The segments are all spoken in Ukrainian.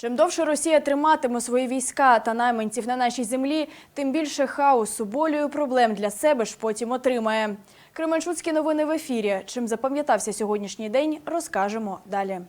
Чим довше Росія триматиме свої війська та найманців на нашій землі, тим більше хаосу, болю і проблем для себе ж потім отримає. Кременчуцькі новини в ефірі. Чим запам'ятався сьогоднішній день, розкажемо далі.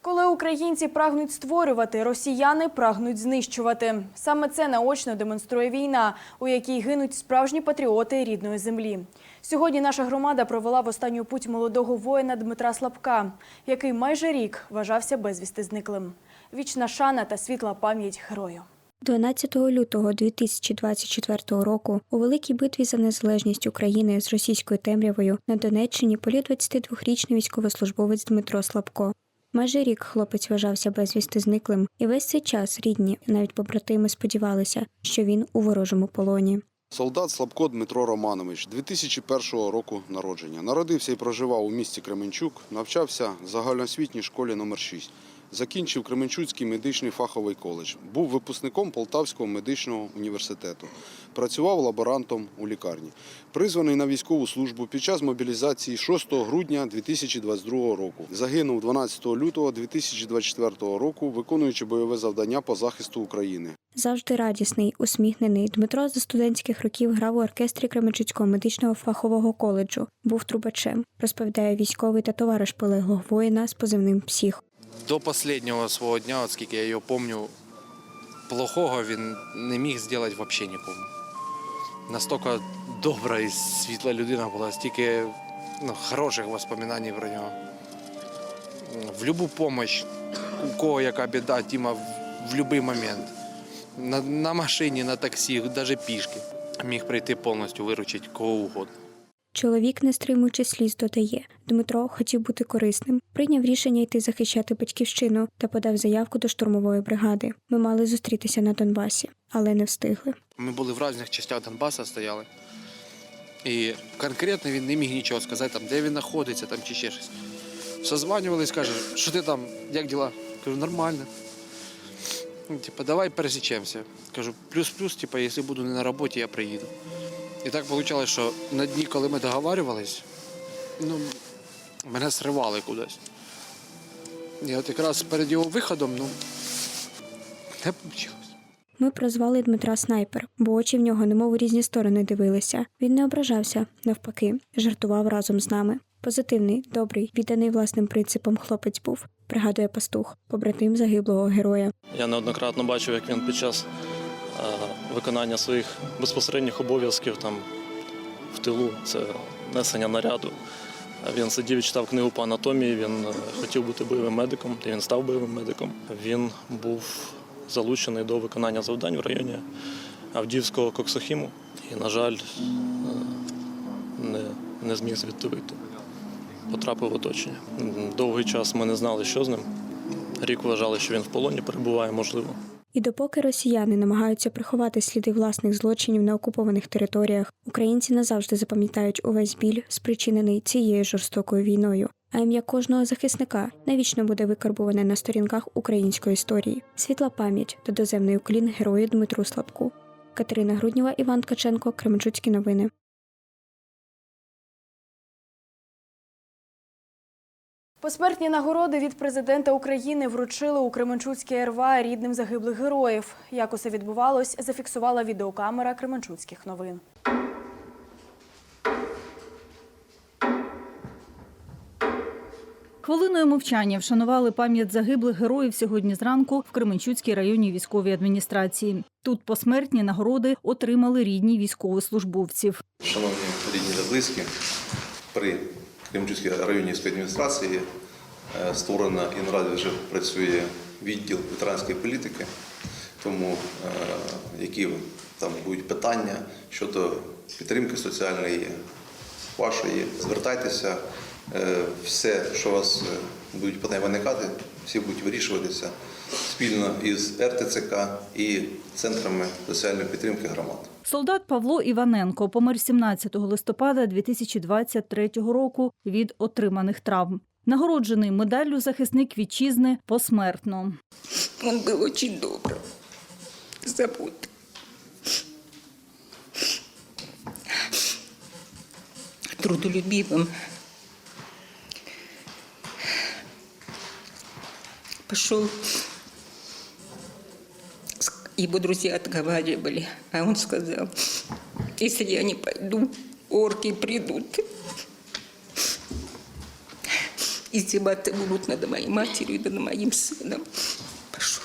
Коли українці прагнуть створювати, росіяни прагнуть знищувати. Саме це наочно демонструє війна, у якій гинуть справжні патріоти рідної землі. Сьогодні наша громада провела в останню путь молодого воїна Дмитра Слабка, який майже рік вважався безвісти зниклим. Вічна шана та світла пам'ять герою. 12 лютого 2024 року у великій битві за незалежність України з російською темрявою на Донеччині поліг 22-річний військовослужбовець Дмитро Слабко. Майже рік хлопець вважався безвісти зниклим, і весь цей час рідні, навіть побратими сподівалися, що він у ворожому полоні. Солдат Слабко Дмитро Романович, 2001 року народження. Народився і проживав у місті Кременчук, навчався в загальноосвітній школі номер 6 Закінчив Кременчуцький медичний фаховий коледж. Був випускником Полтавського медичного університету. Працював лаборантом у лікарні. Призваний на військову службу під час мобілізації 6 грудня 2022 року. Загинув 12 лютого 2024 року, виконуючи бойове завдання по захисту України. Завжди радісний, усміхнений, Дмитро за студентських років грав у оркестрі Кременчуцького медичного фахового коледжу, був трубачем, розповідає військовий та товариш полеглого воїна з позивним псих. До останнього свого дня, от скільки я його пам'ятаю, плохого він не міг зробити взагалі нікому. Настільки добра і світла людина була, стільки ну, хороших воспоминань про нього. В будь-яку допомогу, у кого яка біда, Тіма в будь-який момент. На, на машині, на таксі, навіть пішки. Міг прийти повністю виручити кого угодно. Чоловік, не стримуючи сліз, додає. Дмитро хотів бути корисним, прийняв рішення йти захищати батьківщину та подав заявку до штурмової бригади. Ми мали зустрітися на Донбасі, але не встигли. Ми були в різних частях Донбасу стояли. І конкретно він не міг нічого сказати, там, де він знаходиться там, чи ще щось. Созванювались, каже, що ти там, як діла? Кажу, нормально. Ну, Типа, давай пересічемося. Кажу, плюс-плюс, типа, якщо буду не на роботі, я приїду. І так вийшло, що на дні, коли ми договарювались, ну, мене сривали кудись. І от якраз перед його виходом, ну, не вийшло. Ми прозвали Дмитра снайпер, бо очі в нього немов у різні сторони дивилися. Він не ображався, навпаки, жартував разом з нами. Позитивний, добрий, відданий власним принципам хлопець був, пригадує пастух, побратим загиблого героя. Я неоднократно бачив, як він під час е, виконання своїх безпосередніх обов'язків там в тилу, це несення наряду. Він сидів і читав книгу по анатомії, він е, хотів бути бойовим медиком, і він став бойовим медиком. Він був залучений до виконання завдань в районі Авдіївського Коксохіму і, на жаль, е, не, не зміг звідти вийти. Потрапив в оточення. Довгий час ми не знали, що з ним. Рік вважали, що він в полоні перебуває, можливо. І допоки росіяни намагаються приховати сліди власних злочинів на окупованих територіях, українці назавжди запам'ятають увесь біль, спричинений цією жорстокою війною. А ім'я кожного захисника навічно буде викарбуване на сторінках української історії. Світла пам'ять та доземний уклін герою Дмитру Слабку. Катерина Груднєва, Іван Ткаченко, Кременчуцькі новини. Посмертні нагороди від президента України вручили у Кременчуцькій РВА рідним загиблих героїв. Як усе відбувалось, зафіксувала відеокамера Кременчуцьких новин. Хвилиною мовчання вшанували пам'ять загиблих героїв сьогодні зранку в Кременчуцькій районній військовій адміністрації. Тут посмертні нагороди отримали рідні військовослужбовців. Шановні рідні та близькі, при Кременчуцькій районній адміністрації е, створено і наразі вже працює відділ ветеранської політики. Тому е, які там будуть питання щодо підтримки соціальної вашої, звертайтеся. Е, Все, що у вас будуть питання виникати, всі будуть вирішуватися спільно із РТЦК і центрами соціальної підтримки громад. Солдат Павло Іваненко помер 17 листопада 2023 року від отриманих травм. Нагороджений медаллю захисник вітчизни посмертно. Він був дуже добре, забути. Трудолюбивим. Пішов Его друзья отговаривали, а он сказал, если я не пойду, орки придут. Издеваться будут над моей матерью и над моим сыном. Пошел.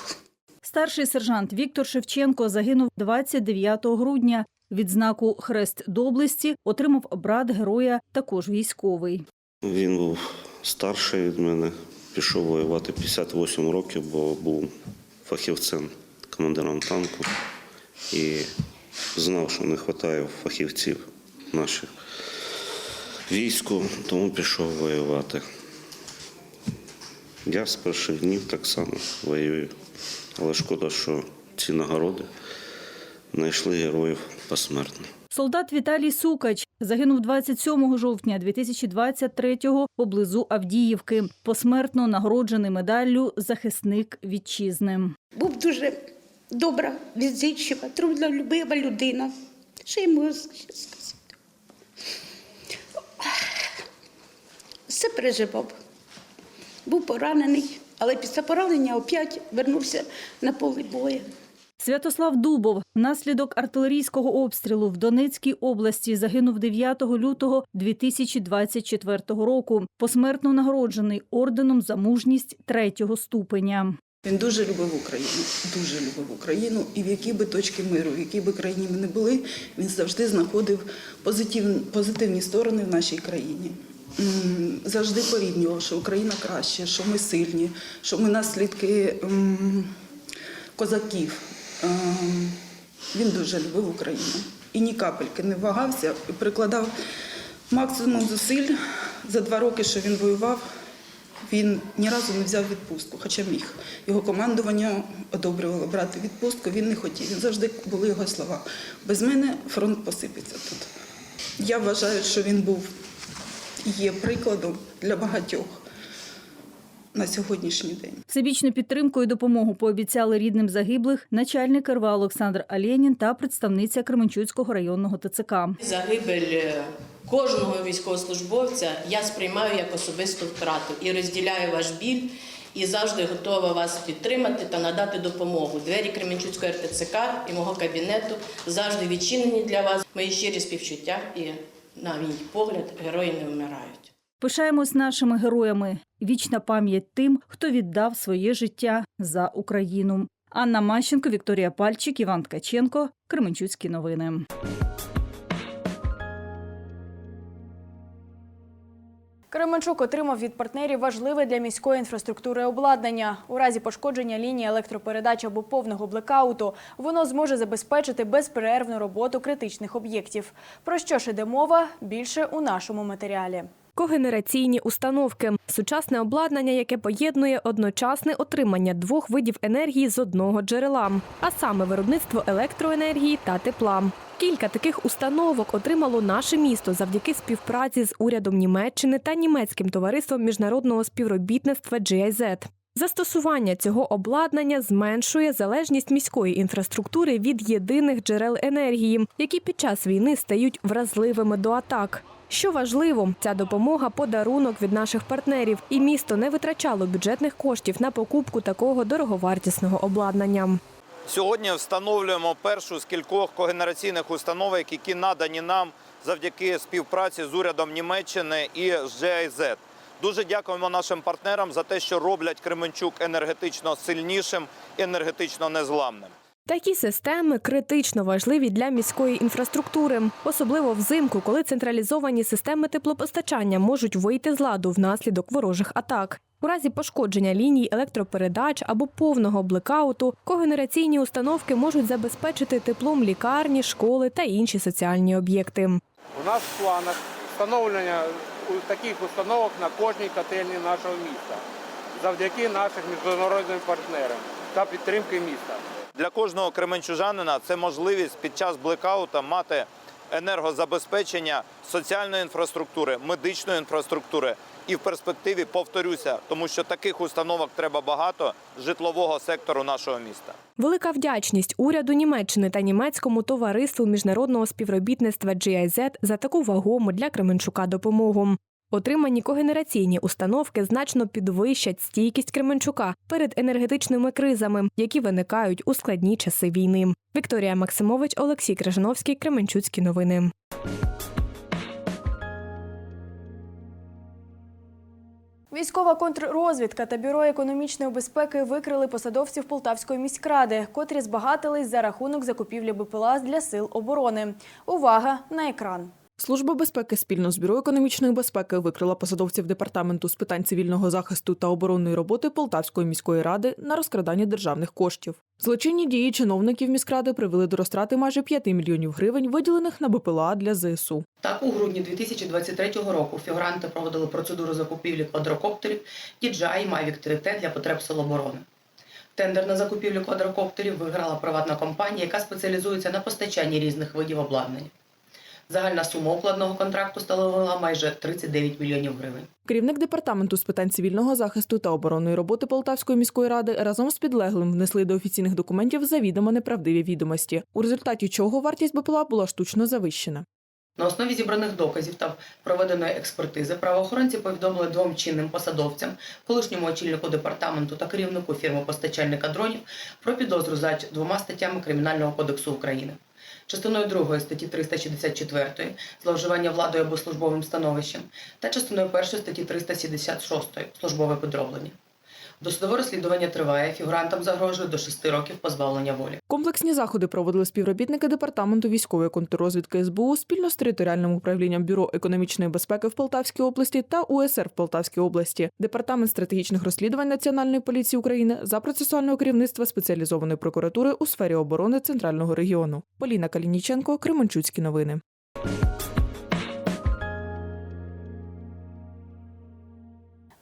Старший сержант Віктор Шевченко загинув 29 грудня. Відзнаку Хрест доблесті отримав брат героя, також військовий. Він був старший від мене, пішов воювати 58 років, бо був фахівцем, командиром танку і знав, що не вистачає фахівців наших війську, тому пішов воювати. Я з перших днів так само воюю, але шкода, що ці нагороди знайшли героїв посмертно. Солдат Віталій Сукач загинув 27 жовтня 2023-го поблизу Авдіївки. Посмертно нагороджений медаллю захисник вітчизни. Був дуже добра, відзичива, трудолюбива людина. Що ще сказати? Все переживав. Був поранений, але після поранення опять вернувся на поле бою. Святослав Дубов внаслідок артилерійського обстрілу в Донецькій області загинув 9 лютого 2024 року. Посмертно нагороджений орденом за мужність третього ступеня. Він дуже любив Україну, дуже любив Україну, і в якій би точці миру, в якій би країні ми не були, він завжди знаходив позитивні, позитивні сторони в нашій країні. Завжди порівнював, що Україна краще, що ми сильні, що ми наслідки козаків. Ем, Він дуже любив Україну і ні капельки не вагався прикладав максимум зусиль за два роки, що він воював. Він ні разу не взяв відпустку, хоча міг. Його командування одобрювало брати відпустку, він не хотів. Завжди були його слова. Без мене фронт посипеться тут. Я вважаю, що він був є прикладом для багатьох на сьогоднішній день. Всебічну підтримку і допомогу пообіцяли рідним загиблих начальник РВА Олександр Аленін та представниця Кременчуцького районного ТЦК. Загибель е, кожного військовослужбовця я сприймаю як особисту втрату і розділяю ваш біль. І завжди готова вас підтримати та надати допомогу. Двері Кременчуцької РТЦК і мого кабінету завжди відчинені для вас. Мої щирі співчуття і, на мій погляд, герої не вмирають. Пишаємось нашими героями. Вічна пам'ять тим, хто віддав своє життя за Україну. Анна Мащенко, Вікторія Пальчик, Іван Ткаченко. Кременчуцькі новини. Кременчук отримав від партнерів важливе для міської інфраструктури обладнання. У разі пошкодження лінії електропередач або повного блекауту воно зможе забезпечити безперервну роботу критичних об'єктів. Про що ж іде мова? Більше у нашому матеріалі. Когенераційні установки сучасне обладнання, яке поєднує одночасне отримання двох видів енергії з одного джерела, а саме виробництво електроенергії та тепла. Кілька таких установок отримало наше місто завдяки співпраці з урядом Німеччини та німецьким товариством міжнародного співробітництва GIZ. Застосування цього обладнання зменшує залежність міської інфраструктури від єдиних джерел енергії, які під час війни стають вразливими до атак. Що важливо, ця допомога подарунок від наших партнерів, і місто не витрачало бюджетних коштів на покупку такого дороговартісного обладнання. Сьогодні встановлюємо першу з кількох когенераційних установок, які надані нам завдяки співпраці з урядом Німеччини і з GIZ. Дуже дякуємо нашим партнерам за те, що роблять Кременчук енергетично сильнішим, енергетично незламним. Такі системи критично важливі для міської інфраструктури, особливо взимку, коли централізовані системи теплопостачання можуть вийти з ладу внаслідок ворожих атак. У разі пошкодження ліній електропередач або повного блекауту когенераційні установки можуть забезпечити теплом лікарні, школи та інші соціальні об'єкти. У нас в планах встановлення таких установок на кожній котельні нашого міста завдяки нашим міжнародним партнерам та підтримки міста. Для кожного кременчужанина це можливість під час блекаута мати енергозабезпечення соціальної інфраструктури, медичної інфраструктури. І в перспективі повторюся, тому що таких установок треба багато житлового сектору нашого міста. Велика вдячність уряду Німеччини та німецькому товариству міжнародного співробітництва GIZ за таку вагому для Кременчука допомогу. Отримані когенераційні установки значно підвищать стійкість Кременчука перед енергетичними кризами, які виникають у складні часи війни. Вікторія Максимович, Олексій Крижановський, Кременчуцькі новини. Військова контррозвідка та бюро економічної безпеки викрили посадовців Полтавської міськради, котрі збагатились за рахунок закупівлі БПЛА для сил оборони. Увага на екран. Служба безпеки спільно з бюро економічної безпеки викрила посадовців департаменту з питань цивільного захисту та оборонної роботи Полтавської міської ради на розкрадання державних коштів. Злочинні дії чиновників міськради привели до розтрати майже 5 мільйонів гривень, виділених на БПЛА для ЗСУ. Так, у грудні 2023 року фігуранти проводили процедуру закупівлі квадрокоптерів DJI Mavic 3T для потреб Сил оборони. Тендер на закупівлю квадрокоптерів виграла приватна компанія, яка спеціалізується на постачанні різних видів обладнання. Загальна сума укладного контракту становила майже 39 мільйонів гривень. Керівник департаменту з питань цивільного захисту та оборонної роботи Полтавської міської ради разом з підлеглим внесли до офіційних документів завідомо неправдиві відомості, у результаті чого вартість БПЛА була штучно завищена. На основі зібраних доказів та проведеної експертизи правоохоронці повідомили двом чинним посадовцям, колишньому очільнику департаменту та керівнику фірми постачальника дронів про підозру за двома статтями Кримінального кодексу України. Частиною 2 статті 364 зловживання владою або службовим становищем та частиною 1 статті 376 службове підроблення. Досудове розслідування триває. Фігурантам загрожує до 6 років позбавлення волі. Комплексні заходи проводили співробітники департаменту військової контррозвідки СБУ спільно з територіальним управлінням бюро економічної безпеки в Полтавській області та УСР в Полтавській області, департамент стратегічних розслідувань Національної поліції України за процесуального керівництва спеціалізованої прокуратури у сфері оборони центрального регіону. Поліна Калініченко, Кременчуцькі новини.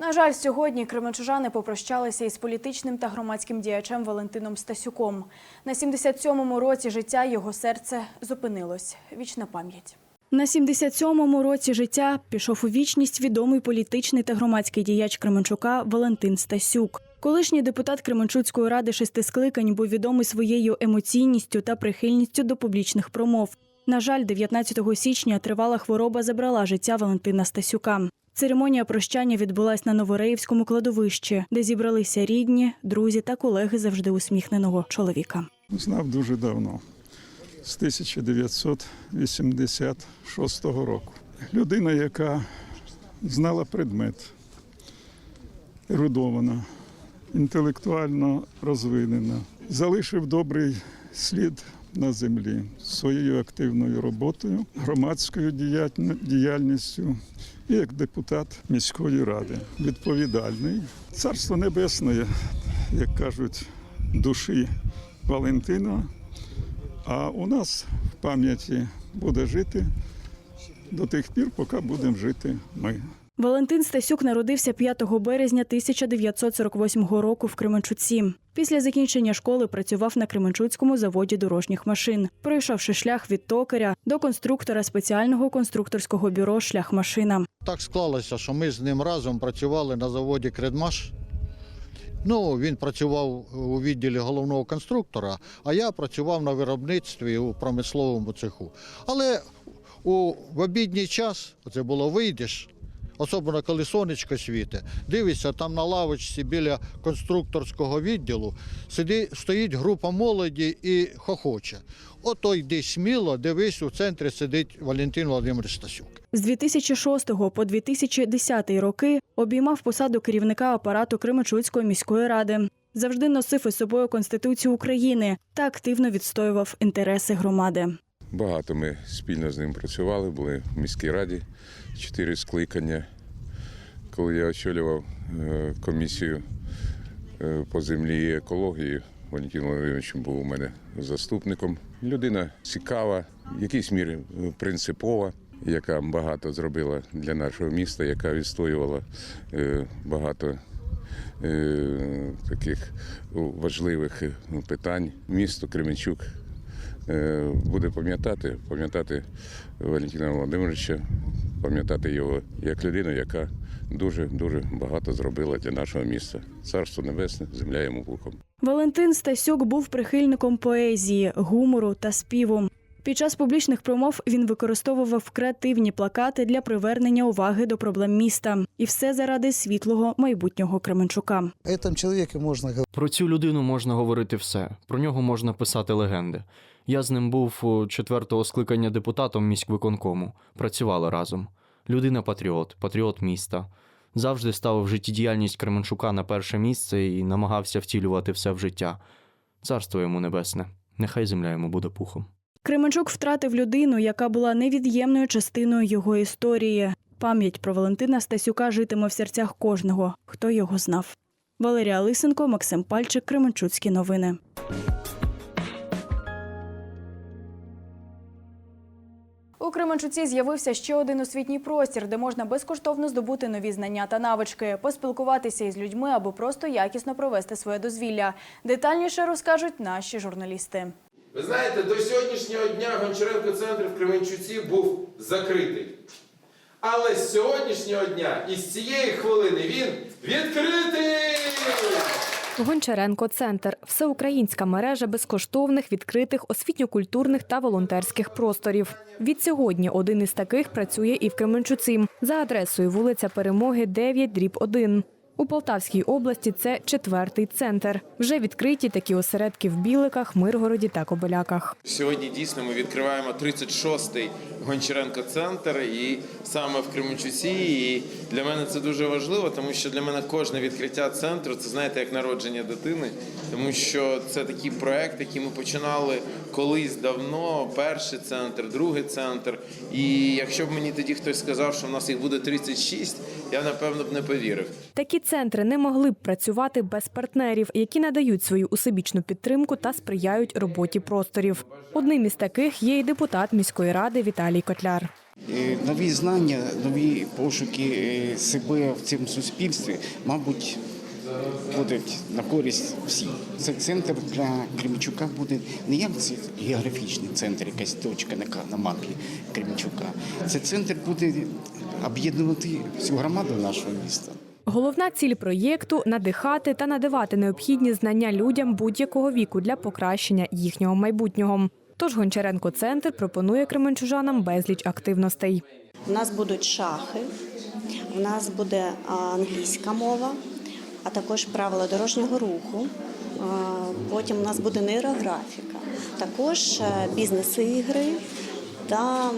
На жаль, сьогодні кременчужани попрощалися із політичним та громадським діячем Валентином Стасюком. На 77-му році життя його серце зупинилось. Вічна пам'ять. На 77-му році життя пішов у вічність відомий політичний та громадський діяч Кременчука Валентин Стасюк. Колишній депутат Кременчуцької ради шести скликань був відомий своєю емоційністю та прихильністю до публічних промов. На жаль, 19 січня тривала хвороба забрала життя Валентина Стасюка. Церемонія прощання відбулась на Новореївському кладовищі, де зібралися рідні, друзі та колеги завжди усміхненого чоловіка. Знав дуже давно, з 1986 року. Людина, яка знала предмет, ерудована, інтелектуально розвинена, залишив добрий слід на землі своєю активною роботою, громадською діяльністю і як депутат міської ради. Відповідальний. Царство небесне, як кажуть, душі Валентина. А у нас в пам'яті буде жити до тих пір, поки будемо жити ми. Валентин Стасюк народився 5 березня 1948 року в Кременчуці. Після закінчення школи працював на Кременчуцькому заводі дорожніх машин, пройшовши шлях від токаря до конструктора спеціального конструкторського бюро Шляхмашина. Так склалося, що ми з ним разом працювали на заводі Кредмаш. Ну, він працював у відділі головного конструктора, а я працював на виробництві у промисловому цеху. Але у в обідній час, це було вийдеш, особливо коли сонечко світить, дивишся, там на лавочці біля конструкторського відділу сиди, стоїть група молоді і хохоче. Ото йди сміло, дивись, у центрі сидить Валентин Володимир Стасюк. З 2006 по 2010 роки обіймав посаду керівника апарату Кременчуцької міської ради. Завжди носив із собою Конституцію України та активно відстоював інтереси громади. Багато ми спільно з ним працювали, були в міській раді чотири скликання. Коли я очолював е, комісію е, по землі і екології, Валентин Володимирович був у мене заступником. Людина цікава, в якійсь мірі е, принципова, яка багато зробила для нашого міста, яка відстоювала багато таких важливих питань. Місто Кременчук буде пам'ятати, пам'ятати Валентина Володимировича, пам'ятати його як людину, яка дуже дуже багато зробила для нашого міста. Царство небесне, земля йому пухом. Валентин Стасюк був прихильником поезії, гумору та співу. Під час публічних промов він використовував креативні плакати для привернення уваги до проблем міста. І все заради світлого майбутнього Кременчука. Про цю людину можна говорити все. Про нього можна писати легенди. Я з ним був четвертого скликання депутатом міськвиконкому. Працювали разом. Людина патріот, патріот міста. Завжди ставив життєдіяльність Кременчука на перше місце і намагався втілювати все в життя. Царство йому небесне. Нехай земля йому буде пухом. Кременчук втратив людину, яка була невід'ємною частиною його історії. Пам'ять про Валентина Стасюка житиме в серцях кожного, хто його знав. Валерія Лисенко, Максим Пальчик, Кременчуцькі новини. У Кременчуці з'явився ще один освітній простір, де можна безкоштовно здобути нові знання та навички, поспілкуватися із людьми або просто якісно провести своє дозвілля. Детальніше розкажуть наші журналісти. Ви знаєте, до сьогоднішнього дня Гончаренко центр в Кременчуці був закритий. Але з сьогоднішнього дня і з цієї хвилини він відкритий! Гончаренко Центр всеукраїнська мережа безкоштовних відкритих освітньо-культурних та волонтерських просторів. Від сьогодні один із таких працює і в Кременчуці за адресою вулиця Перемоги 9 дріб 1. У Полтавській області це четвертий центр. Вже відкриті такі осередки в Біликах, Миргороді та Кобиляках. Сьогодні дійсно ми відкриваємо 36-й Гончаренко центр і саме в Кременчуці. І для мене це дуже важливо, тому що для мене кожне відкриття центру це знаєте як народження дитини, тому що це такий проект, який ми починали колись давно. Перший центр, другий центр. І якщо б мені тоді хтось сказав, що в нас їх буде 36, я напевно б не повірив. Такі центри не могли б працювати без партнерів, які надають свою усебічну підтримку та сприяють роботі просторів. Одним із таких є й депутат міської ради Віталій Котляр. Е, Нові знання, нові пошуки е, себе в цьому суспільстві, мабуть, будуть на користь всім. Це центр для Кременчука буде не як це географічний центр, якась точка на мапі Кременчука. Це центр буде об'єднувати всю громаду нашого міста. Головна ціль проєкту надихати та надавати необхідні знання людям будь-якого віку для покращення їхнього майбутнього. Тож Гончаренко Центр пропонує кременчужанам безліч активностей. У нас будуть шахи, у нас буде англійська мова, а також правила дорожнього руху. Потім у нас буде нейрографіка, також е, бізнес-ігри та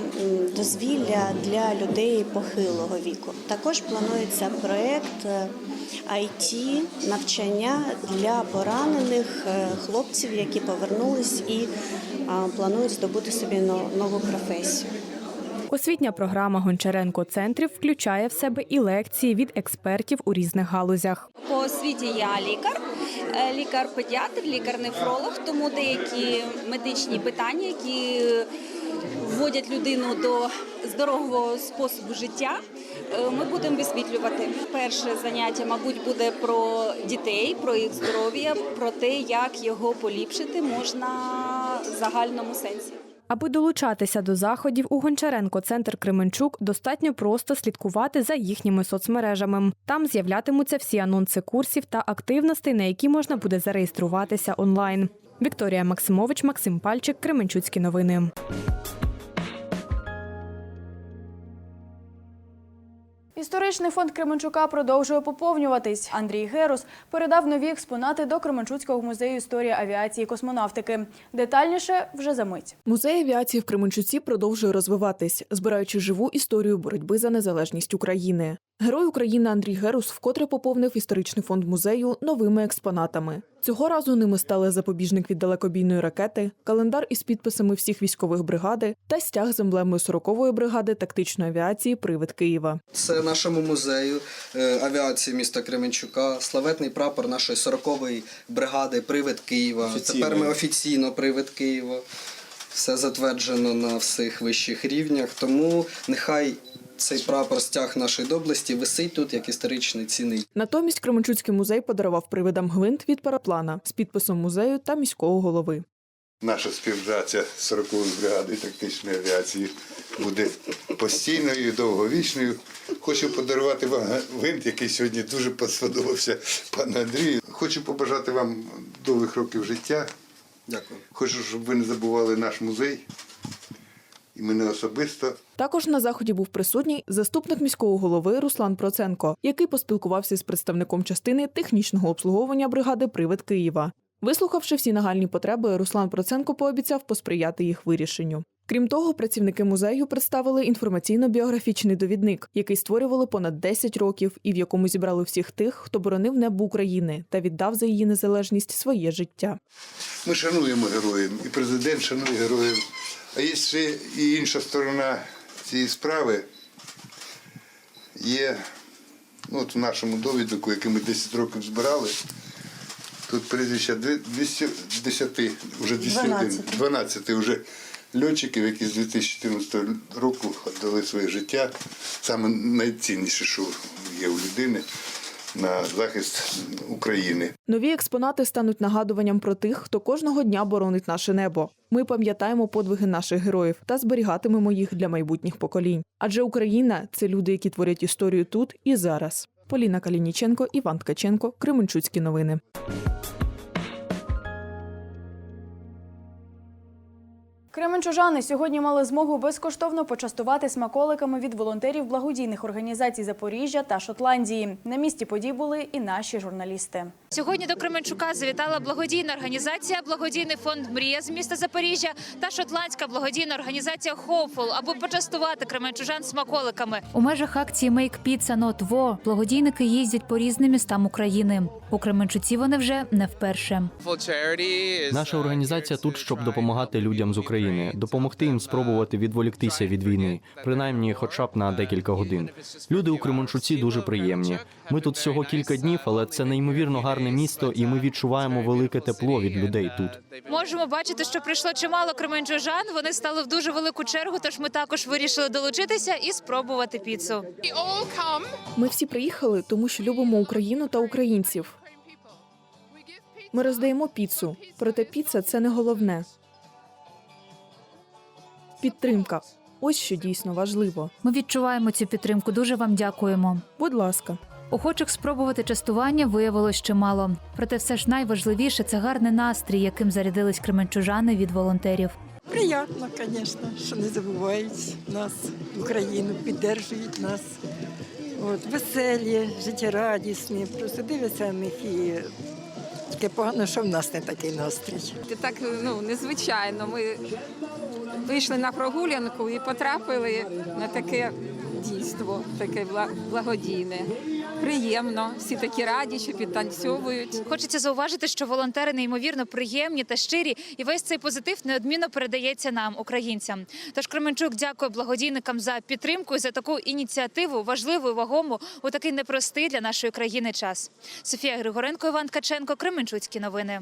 дозвілля для людей похилого віку. Також планується проєкт е, IT навчання для поранених е, хлопців, які повернулись і планують здобути собі нову професію. Освітня програма Гончаренко Центрів включає в себе і лекції від експертів у різних галузях. По освіті я лікар, е, лікар-педіатр, лікар-нефролог, тому деякі медичні питання, які вводять людину до здорового способу життя, е, ми будемо висвітлювати. Перше заняття, мабуть, буде про дітей, про їх здоров'я, про те, як його поліпшити можна в загальному сенсі. Аби долучатися до заходів у Гончаренко Центр Кременчук достатньо просто слідкувати за їхніми соцмережами. Там з'являтимуться всі анонси курсів та активностей, на які можна буде зареєструватися онлайн. Вікторія Максимович, Максим Пальчик, Кременчуцькі новини. Історичний фонд Кременчука продовжує поповнюватись. Андрій Герус передав нові експонати до Кременчуцького музею історії авіації і космонавтики. Детальніше вже за мить. Музей авіації в Кременчуці продовжує розвиватись, збираючи живу історію боротьби за незалежність України. Герой України Андрій Герус вкотре поповнив історичний фонд музею новими експонатами. Цього разу ними стали запобіжник від далекобійної ракети, календар із підписами всіх військових бригади та стяг з емблемою 40-ї бригади тактичної авіації Привид Києва. Це нашому музею е, авіації міста Кременчука, славетний прапор нашої 40-ї бригади Привид Києва. Офіційно. Тепер ми офіційно Привид Києва. Все затверджено на всіх вищих рівнях. Тому нехай цей прапор стяг нашої доблесті висить тут як історичний цінний. Натомість Кременчуцький музей подарував привидам гвинт від параплана з підписом музею та міського голови. Наша співпраця з 40-ї бригади тактичної авіації буде постійною і довговічною. Хочу подарувати вам гвинт, який сьогодні дуже сподобався пану Андрію. Хочу побажати вам довгих років життя. Дякую. Хочу, щоб ви не забували наш музей. І мене особисто. Також на заході був присутній заступник міського голови Руслан Проценко, який поспілкувався з представником частини технічного обслуговування бригади Привид Києва. Вислухавши всі нагальні потреби, Руслан Проценко пообіцяв посприяти їх вирішенню. Крім того, працівники музею представили інформаційно-біографічний довідник, який створювали понад 10 років, і в якому зібрали всіх тих, хто боронив небо України та віддав за її незалежність своє життя. Ми шануємо героїв, і президент шанує героїв. А є ще і інша сторона цієї справи. Є ну, от в нашому довідку, який ми 10 років збирали. Тут прізвища 210, вже 201, 12 вже льотчиків, які з 2014 року віддали своє життя. Саме найцінніше, що є у людини на захист України. Нові експонати стануть нагадуванням про тих, хто кожного дня боронить наше небо. Ми пам'ятаємо подвиги наших героїв та зберігатимемо їх для майбутніх поколінь. Адже Україна це люди, які творять історію тут і зараз. Поліна Калініченко, Іван Ткаченко, Кременчуцькі новини. Кременчужани сьогодні мали змогу безкоштовно почастувати смаколиками від волонтерів благодійних організацій Запоріжжя та Шотландії. На місці подій були і наші журналісти. Сьогодні до Кременчука завітала благодійна організація, благодійний фонд Мрія з міста Запоріжжя та шотландська благодійна організація Hopeful, аби почастувати кременчужан смаколиками. У межах акції Make Pizza Not War благодійники їздять по різним містам України. У Кременчуці вони вже не вперше. Наша організація тут, щоб допомагати людям з України, допомогти їм спробувати відволіктися від війни, принаймні, хоча б на декілька годин. Люди у Кременчуці дуже приємні. Ми тут всього кілька днів, але це неймовірно гарне місто, і ми відчуваємо велике тепло від людей тут. Можемо бачити, що прийшло чимало кременчужан. Вони стали в дуже велику чергу. Тож ми також вирішили долучитися і спробувати піцу. Ми всі приїхали, тому що любимо Україну та українців. Ми роздаємо піцу, проте піца це не головне. Підтримка. Ось що дійсно важливо. Ми відчуваємо цю підтримку. Дуже вам дякуємо. Будь ласка. Охочих спробувати частування виявилось чимало. Проте все ж найважливіше це гарний настрій, яким зарядились кременчужани від волонтерів. Приятно, звісно, що не забувають нас, Україну, підтримують нас. От, веселі, життєрадісні, просто дивляться на них і таке погано, що в нас не такий настрій. Це так ну незвичайно. Ми вийшли на прогулянку і потрапили на таке дійство, таке бла- благодійне. Приємно, всі такі раді, що підтанцьовують. Хочеться зауважити, що волонтери неймовірно приємні та щирі, і весь цей позитив неодмінно передається нам, українцям. Тож Кременчук дякує благодійникам за підтримку і за таку ініціативу, важливу і вагому у такий непростий для нашої країни час. Софія Григоренко, Іван Ткаченко, Кременчуцькі новини.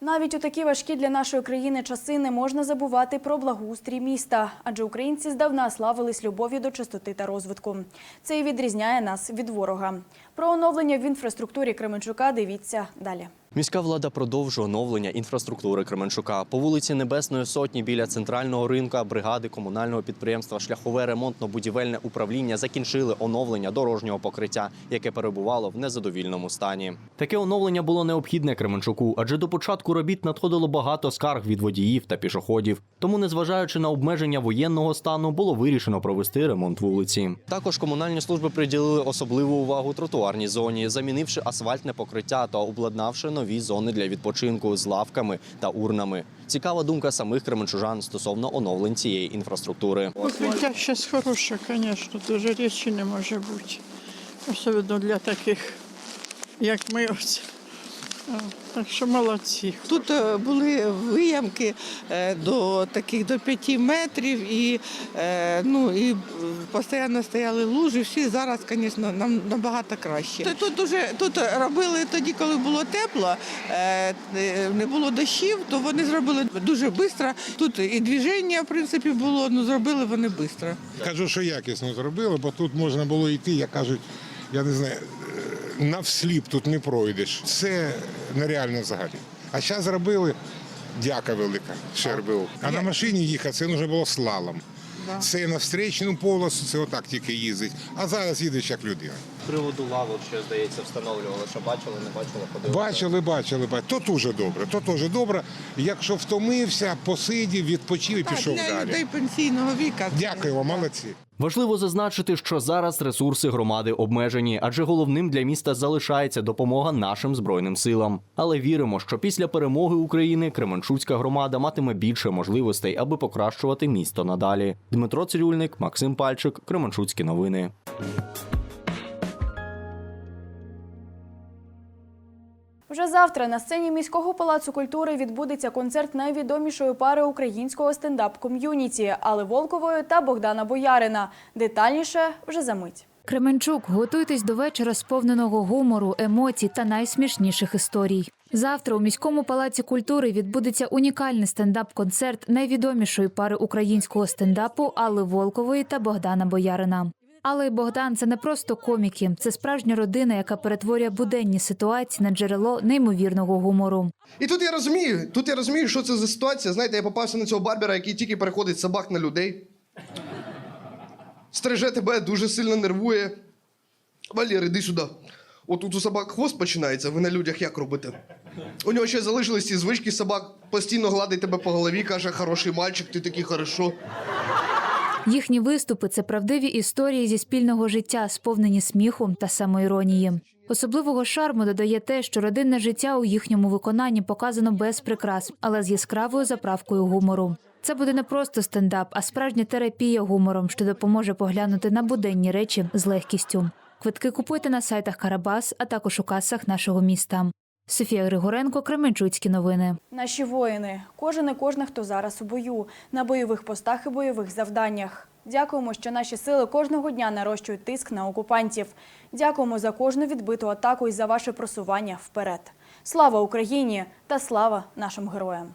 Навіть у такі важкі для нашої країни часи не можна забувати про благоустрій міста, адже українці здавна славились любов'ю до чистоти та розвитку. Це і відрізняє нас від ворога. Про оновлення в інфраструктурі Кременчука дивіться далі. Міська влада продовжує оновлення інфраструктури Кременчука. По вулиці Небесної Сотні біля центрального ринка бригади комунального підприємства Шляхове ремонтно-будівельне управління закінчили оновлення дорожнього покриття, яке перебувало в незадовільному стані. Таке оновлення було необхідне Кременчуку, адже до початку робіт надходило багато скарг від водіїв та пішоходів. Тому, незважаючи на обмеження воєнного стану, було вирішено провести ремонт вулиці. Також комунальні служби приділили особливу увагу тротуарній зоні, замінивши асфальтне покриття та обладнавши нові зони для відпочинку з лавками та урнами. Цікава думка самих кременчужан стосовно оновлень цієї інфраструктури. Покриття зараз хороше, звісно, дуже речі не може бути. Особливо для таких, як ми ось. Так що молодці. Тут е, були виямки е, до таких до 5 метрів і, е, ну, і постійно стояли лужі. Всі зараз, звісно, нам набагато краще. Тут, тут, дуже, тут робили тоді, коли було тепло, не було дощів, то вони зробили дуже швидко. Тут і движення, в принципі, було, ну зробили вони швидко. Кажу, що якісно зробили, бо тут можна було йти, як кажуть, я не знаю, навсліп тут не пройдеш. Це нереально взагалі. А зараз зробили дяка велика, ШРБУ. А на машині їхати це вже було слалом. Це на встречну полосу, це отак тільки їздить. А зараз їдеш як людина. Приводу лавок ще, здається, встановлювали, що бачили, не бачили, подивилися. Бачили, бачили, бачили. То дуже добре, то дуже добре. Якщо втомився, посидів, відпочив і пішов Для далі. людей пенсійного віка. Дякую вам, молодці. Важливо зазначити, що зараз ресурси громади обмежені, адже головним для міста залишається допомога нашим збройним силам. Але віримо, що після перемоги України Кременчуцька громада матиме більше можливостей, аби покращувати місто надалі. Дмитро Цирюльник, Максим Пальчик, Кременчуцькі новини. Вже завтра на сцені міського палацу культури відбудеться концерт найвідомішої пари українського стендап-ком'юніті Али Волкової та Богдана Боярина. Детальніше вже за мить. Кременчук, готуйтесь до вечора сповненого гумору, емоцій та найсмішніших історій. Завтра у міському палаці культури відбудеться унікальний стендап-концерт найвідомішої пари українського стендапу Алли Волкової та Богдана Боярина. Алла і Богдан це не просто коміки, це справжня родина, яка перетворює буденні ситуації на джерело неймовірного гумору. І тут я розумію, тут я розумію, що це за ситуація. Знаєте, я попався на цього барбера, який тільки переходить собак на людей. Стриже тебе дуже сильно нервує. Валєр, іди сюди. От тут у собак хвост починається, ви на людях як робите? У нього ще залишились ці звички собак, постійно гладить тебе по голові, каже, хороший мальчик, ти такий хорошо. Їхні виступи це правдиві історії зі спільного життя, сповнені сміху та самоіронії. Особливого шарму додає те, що родинне життя у їхньому виконанні показано без прикрас, але з яскравою заправкою гумору. Це буде не просто стендап, а справжня терапія гумором, що допоможе поглянути на буденні речі з легкістю. Квитки купуйте на сайтах Карабас, а також у касах нашого міста. Софія Григоренко, Кременчуцькі новини. Наші воїни, кожен і кожна, хто зараз у бою, на бойових постах і бойових завданнях. Дякуємо, що наші сили кожного дня нарощують тиск на окупантів. Дякуємо за кожну відбиту атаку і за ваше просування вперед. Слава Україні та слава нашим героям!